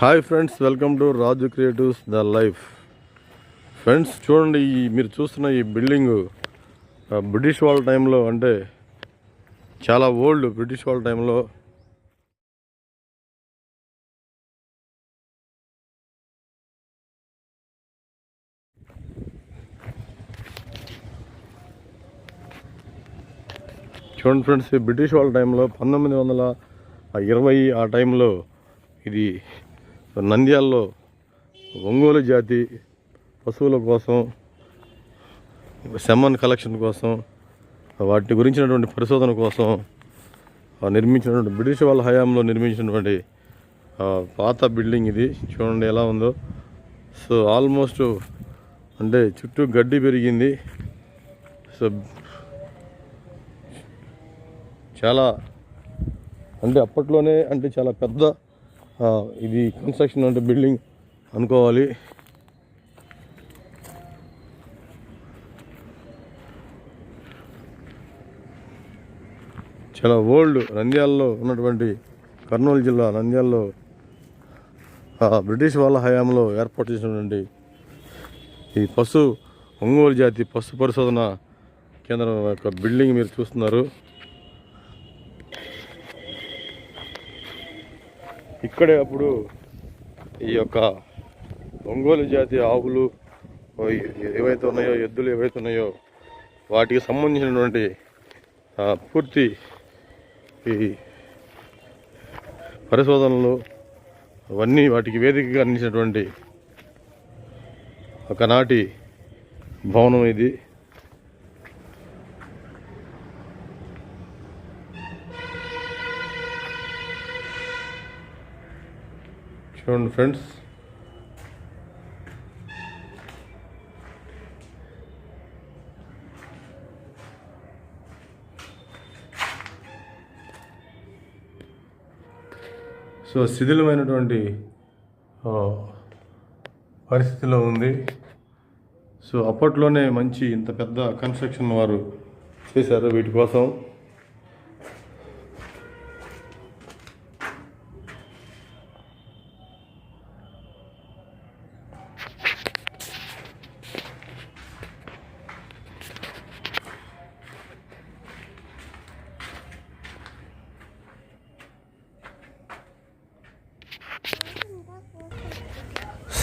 Hi friends welcome to Raju creatives the life. Friends చూడండి ఈ మీరు చూస్తున్న ఈ బిల్డింగ్ బ్రిటిష్ వాళ్ళ టైంలో అంటే చాలా ఓల్డ్ బ్రిటిష్ వాళ్ళ టైంలో. చూడండి ఫ్రెండ్స్ ఈ బ్రిటిష్ వాళ్ళ టైంలో పంతొమ్మిది వందల ఇరవై ఆ టైంలో ఇది నంద్యాలలో ఒంగోలు జాతి పశువుల కోసం సెమన్ కలెక్షన్ కోసం వాటి గురించినటువంటి పరిశోధన కోసం నిర్మించినటువంటి బ్రిటిష్ వాళ్ళ హయాంలో నిర్మించినటువంటి పాత బిల్డింగ్ ఇది. చూడండి ఎలా ఉందో. సో ఆల్మోస్ట్ అంటే చుట్టూ గడ్డి పెరిగింది. సో చాలా అంటే అప్పట్లోనే అంటే చాలా పెద్ద ఇది కన్స్ట్రక్షన్ అంటే బిల్డింగ్ అనుకోవాలి. చాలా ఓల్డ్ నంద్యాలలో ఉన్నటువంటి కర్నూలు జిల్లా నంద్యాలలో బ్రిటిష్ వాళ్ళ హయాంలో ఏర్పాటు చేసినటువంటి ఈ పశు ఒంగోలు జాతి పశు పరిశోధన కేంద్రం యొక్క బిల్డింగ్ మీరు చూస్తున్నారు. ఇక్కడే అప్పుడు ఈ యొక్క ఒంగోలు జాతి ఆవులు ఏవైతే ఉన్నాయో ఎద్దులు ఏవైతే ఉన్నాయో వాటికి సంబంధించినటువంటి పూర్తి ఈ పరిశోధనలు అవన్నీ వాటికి వేదికగా అందించినటువంటి ఒకనాటి భవనం ఇది. చూడండి ఫ్రెండ్స్. సో శిథిలమైనటువంటి పరిస్థితిలో ఉంది. సో అప్పట్లోనే మంచి ఇంత పెద్ద కన్స్ట్రక్షన్ వారు చేశారు వీటి కోసం.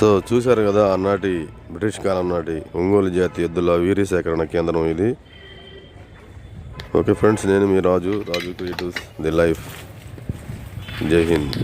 సో చూశారు కదా ఆనాటి బ్రిటిష్ కాలం నాటి ఒంగోలు జాతి ఎద్దుల వీరి సేకరణ కేంద్రం ఇది. ఓకే ఫ్రెండ్స్ నేను మీ Raju Raju creatives the life. జై హింద్.